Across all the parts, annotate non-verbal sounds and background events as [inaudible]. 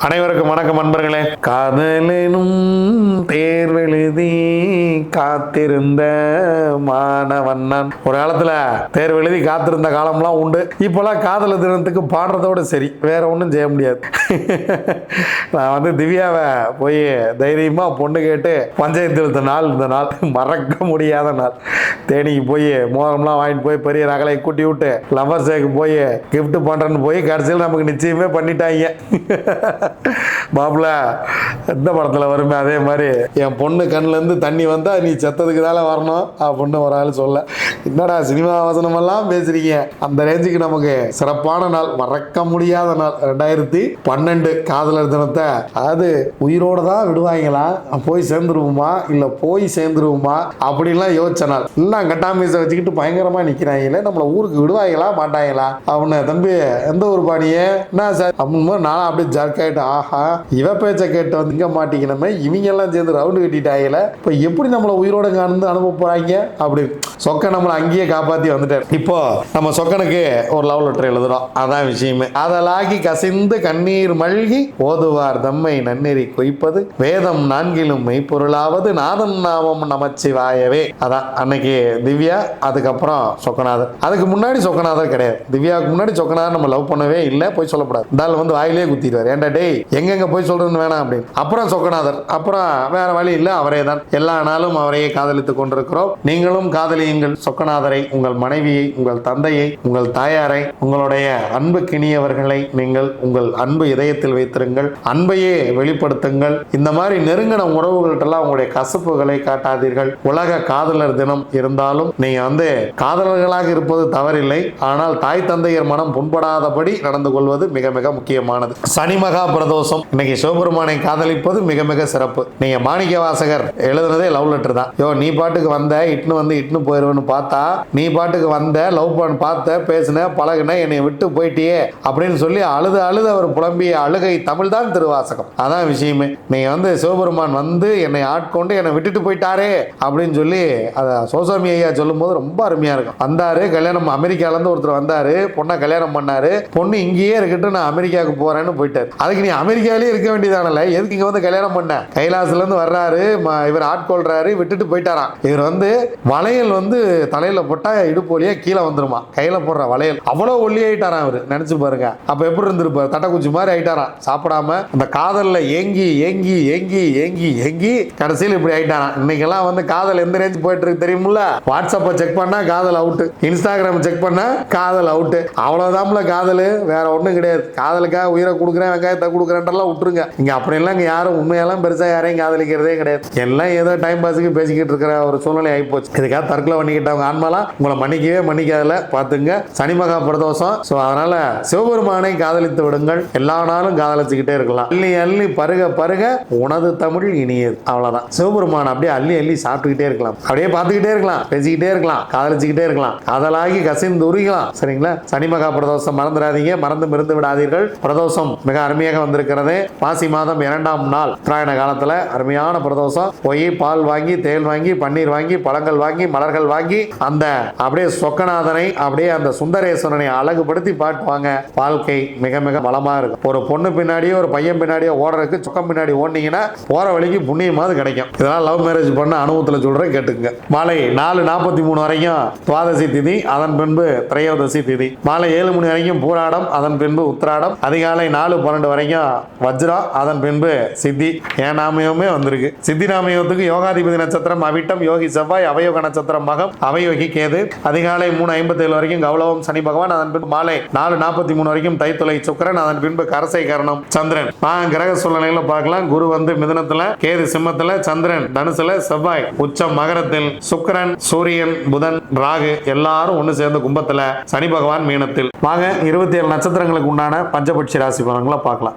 அனைவருக்கும் வணக்கம் நண்பர்களே காதலெனும் தேர்வெழுதி காத்திருந்த மாணவன் நான் ஒரு காலத்துல தேர்வெழுதி காத்திருந்த காலம்லாம் உண்டு. இப்போல்லாம் காதல தினத்துக்கு பாடுறதோட சரி. வேற ஒன்றும் செய்ய முடியாது. [laughs] நான் வந்து திவ்யாவை போய் தைரியமா பொண்ணு கேட்டு பஞ்சாயத்து இழுத்த நாள் இந்த நாள். மறக்க முடியாத நாள். தேனிக்கு போய் மோதிரம்லாம் வாங்கிட்டு போய் பெரிய ரகலை கூட்டி விட்டு லவர் சேக்கு போய் கிஃப்ட் பண்றேன்னு போய் கடைசியில் நமக்கு நிச்சயமே பண்ணிட்டாங்க. [laughs] மாப்பிள்ள எந்த படத்துல வருமே அதே மாதிரி என் பொண்ணு கண்ணுல இருந்து தண்ணி வந்தா நீ செத்ததுக்கு தானே வரணும் அப்படின்னு ஒரு ஆள் சொல்ல. என்னடா சினிமா வசனம் எல்லாம் பேசுறீங்க? அந்த ரேஞ்சுக்கு நமக்கு சிறப்பான நாள் மறக்க முடியாத நாள். ரெண்டாயிரத்தி பன்னெண்டு காதலர் தினத்தை அது உயிரோட தான் விடுவாங்களா? போய் சேர்ந்துருவோமா? இல்லை போய் சேர்ந்துருவோமா? அப்படின்லாம் யோசிச்ச நாள். எல்லாம் கட்டாமீசை வச்சுக்கிட்டு பயங்கரமா நிற்கிறாங்களே நம்மள ஊருக்கு விடுவாங்களா மாட்டாங்களா? அவனை தம்பி எந்த ஊர் பாணியே? என்ன சார்? அப்படின்னு நானும் அப்படியே ஜர்க் ஆயிட்டு ஆஹா இவ பேச்சை கேட்டு வந்து இங்கே மாட்டிக்கணுமே. இவங்க எல்லாம் சேர்ந்து ரவுண்டு கட்டிட்டாங்களே. இப்போ எப்படி நம்மளை உயிரோட காணந்து அனுப்ப போகிறாங்க அப்படி சொக்கன் நம்மளை அங்கேயே காப்பாற்றி வந்துட்டார். இப்போ நம்ம சொக்கனுக்கு ஒரு லவ் லெட்டர் எழுதுறோம். அதான் விஷயமே. அதலாகி கசிந்து கண்ணீர் மல்கி ஓதுவார் தம்மை நன்னெறி கொய்ப்பது வேதம் நான்கிலும் மெய்ப்பொருளாவது நாதன் நாமம் நமச்சிவாயவே. அதான் அன்னைக்கு திவ்யா அதுக்கப்புறம் சொக்கநாதர். அதுக்கு முன்னாடி சொக்கநாதர் கிடையாது. திவ்யாவுக்கு முன்னாடி சொக்கநாதர் நம்ம லவ் பண்ணவே இல்லை போய் சொல்லக்கூடாது இந்த வந்து வாயிலே குத்திடுவார். ஏன்டா டேய் எங்கெங்க போய் சொல்றதுன்னு வேணாம் அப்படின்னு. அப்புறம் சொக்கநாதர். அப்புறம் வேற வழி இல்லை அவரே தான். எல்லா நாளும் அவரையே காதலித்துக் கொண்டிருக்கிறோம். நீங்களும் காதலியுங்கள். சொக்கநாதரை உங்கள் மனைவியை உங்கள் தந்தையை உங்கள் தாயாரை உங்களுடைய அன்பு கிணியவர்களை நீங்கள் உங்கள் அன்பு இதயத்தில் வைத்திருங்கள். அன்பையே வெளிப்படுத்துங்கள். இந்த மாதிரி நெருங்கின உறவுகள்ட்டெல்லாம் உங்களுடைய கசப்புகளை காட்டாதீர்கள். உலக காதலர் தினம் இருந்தாலும் நீங்க வந்து காதலர்களாக இருப்பது தவறில்லை. ஆனால் தாய் தந்தையர் மனம் புண்படாதபடி நடந்து கொள்வது மிக மிக முக்கியமானது. சனி மகா பிரதோஷம். இன்னைக்கு சிவபெருமானை காதலிப்பது மிக மிக சிறப்பு. நீங்க மாணிக்க வாசகர் எழுதுனதே லவ் லெட்டர் தான் யோ நீ பாட்டுக்கு வந்த இட்னு வந்து இட்னு போயிருவேன்னு பார்த்தா நீ பாட்டுக்கு வந்த லவ் பண்ண பார்த்த பேசின பழகுன என்னை விட்டு போயிட்டியே அப்படின்னு சொல்லி அழுது அழுது அவர் புலம்பிய அழுகை தமிழ் தான் திருவாசகம். அதான் விஷயமே. நீ வந்து சிவபெருமான் வந்து என்னை ஆட்கொண்டு என்னை விட்டுட்டு போயிட்டாரே அப்படின்னு சொல்லி அதை சோசாமி ஐயா சொல்லும்போது ரொம்ப அருமையாக இருக்கும். வந்தாரு கல்யாணம் அமெரிக்காலேருந்து ஒருத்தர் வந்தாரு பொண்ணை கல்யாணம் பண்ணாரு. பொண்ணு இங்கேயே இருக்கட்டும் நான் அமெரிக்காவுக்கு போகிறேன்னு போயிட்டார். அதுக்கு நீ அமெரிக்காவிலேயே இருக்க வேண்டியதானல எதுக்கு இங்கே வந்து கல்யாணம் பண்ண? கைலாசிலேருந்து வர்றாரு இவர் ஆட்கொள்கிறாரு ஆட்கொள்றாரு விட்டுட்டு போயிட்டாராம். இவர் வந்து வளையல் வந்து தலையில போட்டா இடுப்பு வழியா கீழே வந்துருமா. கையில போடுற வளையல். அவ்வளவு ஒல்லி ஆயிட்டாராம் அவர் நினைச்சு பாருங்க. அப்ப எப்படி இருந்திருப்பார்? தட்டக்குச்சி மாதிரி ஆயிட்டாராம். சாப்பிடாம அந்த காதல்ல ஏங்கி ஏங்கி ஏங்கி ஏங்கி ஏங்கி கடைசியில் இப்படி ஆயிட்டாராம். இன்னைக்கெல்லாம் வந்து காதல் எந்த ரேஞ்ச் போயிட்டு இருக்கு தெரியுமில்ல? வாட்ஸ்அப்பை செக் பண்ணா காதல் அவுட் இன்ஸ்டாகிராம் செக் பண்ணா காதல் அவுட் அவ்வளவுதான்ல காதல். வேற ஒண்ணும் கிடையாது. காதலுக்காக உயிரை கொடுக்குறேன் வெங்காயத்தை கொடுக்குறேன்லாம் விட்டுருங்க. இங்க அப்படியெல்லாம் இங்க யாரும் உண்மையெல்லாம் பெருசா யாரையும் காதலிக்கிறதே கிடையாது. எல்லாம் ஏதோ டைம் பாஸ் பாஸுக்கு பேசிக்கிட்டு இருக்கிற ஒரு சூழ்நிலை ஆயிப்போச்சு. இதுக்காக தற்கொலை பண்ணிக்கிட்டவங்க ஆன்மாலாம் உங்களை மன்னிக்கவே மன்னிக்காதல பார்த்துங்க. சனி மகா பிரதோஷம். ஸோ அதனால சிவபெருமானை காதலித்து விடுங்கள். எல்லா நாளும் காதலிச்சுக்கிட்டே இருக்கலாம். அள்ளி அள்ளி பருக பருக உனது தமிழ் இனியது. அவ்வளோதான் சிவபெருமான் அப்படியே அள்ளி அள்ளி சாப்பிட்டுக்கிட்டே இருக்கலாம். அப்படியே பார்த்துக்கிட்டே இருக்கலாம். பேசிக்கிட்டே இருக்கலாம். காதலிச்சுக்கிட்டே இருக்கலாம். காதலாகி கசிந்து உருகலாம். சரிங்களா? சனி மகா பிரதோஷம் மறந்துடாதீங்க. மறந்து மிருந்து விடாதீர்கள். பிரதோஷம் மிக அருமையாக வந்திருக்கிறது. மாசி மாதம் இரண்டாம் நாள். உத்தராயண காலத்துல அருமையான பிரதோஷம். போய் பால் வாங்கி வாங்கி தேல் வாங்கி பன்னீர் வாங்கி பழங்கள் வாங்கி மலர்கள் வாங்கி அந்த அப்படியே சொக்கநாதனை அப்படியே அந்த சுந்தரேஸ்வரனை அழகுபடுத்தி பாட்டுவாங்க. வாழ்க்கை மிக மிக பலமா இருக்கும். ஒரு பொண்ணு பின்னாடியோ ஒரு பையன் பின்னாடியோ ஓடுறதுக்கு சொக்கம் பின்னாடி ஓடினீங்கன்னா போற வழிக்கு புண்ணியமாவது கிடைக்கும். இதெல்லாம் லவ் மேரேஜ் பண்ண அனுபவத்தில் சொல்றேன் கேட்டுங்க மாலை நாலு நாற்பத்தி மூணு வரைக்கும் துவாதசி திதி அதன் பின்பு திரையோதசி திதி. மாலை ஏழு மணி வரைக்கும் பூராடம் அதன் பின்பு உத்திராடம். அதிகாலை நாலு பன்னெண்டு வரைக்கும் வஜ்ரம் அதன் பின்பு சித்தி. என் நாமயமே வந்திருக்கு. சித்தி நாமயத்துக்கு யோகாதிபதி நட்சத்திரம் அவிட்டம் யோகி செவ்வாய் அவயோக நட்சத்திரம் மகம் அவயோகி கேது. அதிகாலை மூணு ஐம்பத்தி ஏழு வரைக்கும் கௌலவம் சனி பகவான் அதன் பின்பு மாலை நாலு நாற்பத்தி மூணு வரைக்கும் தைத்துளை சுக்கரன் அதன் பின்பு கரசை கரணம் சந்திரன். கிரக சூழ்நிலையில பார்க்கலாம். குரு வந்து மிதுனத்துல கேது சிம்மத்துல சந்திரன் தனுசுல செவ்வாய் உச்சம் மகரத்தில் சுக்கிரன் சூரியன் புதன் ராகு எல்லாரும் ஒண்ணு சேர்ந்து கும்பத்துல சனி பகவான் மீனத்தில். வாங்க இருபத்தி ஏழு நட்சத்திரங்களுக்கு உண்டான பஞ்சபட்சி ராசி பலன்களை பார்க்கலாம்.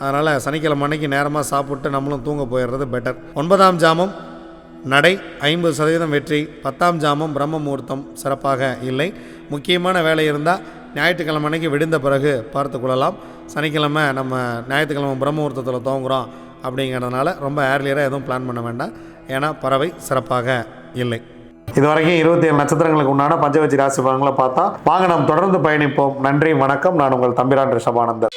அதனால் சனிக்கிழமை அன்னைக்கு நேரமாக சாப்பிட்டு நம்மளும் தூங்க போயிடுறது பெட்டர் ஒன்பதாம் ஜாமம் நடை ஐம்பது சதவீதம் வெற்றி. பத்தாம் ஜாமம் பிரம்ம முகூர்த்தம் சிறப்பாக இல்லை. முக்கியமான வேலை இருந்தால் ஞாயிற்றுக்கிழமை அன்னைக்கு விடுந்த பிறகு பார்த்து கொள்ளலாம். சனிக்கிழமை நம்ம ஞாயிற்றுக்கிழமை பிரம்ம முகூர்த்தத்தில் துவங்குறோம் அப்படிங்கிறதுனால ரொம்ப ஏர்லியராக எதுவும் பிளான் பண்ண வேண்டாம். ஏன்னா பறவை சிறப்பாக இல்லை. இது வரைக்கும் இருபத்தி ஏழு நட்சத்திரங்களுக்கு உண்டான பஞ்சவச்சி ராசி பலன்களை பார்த்தா வாங்க நாம் தொடர்ந்து பயணிப்போம். நன்றி வணக்கம். நான் உங்கள் தம்பிரான் ரிஷபானந்தர்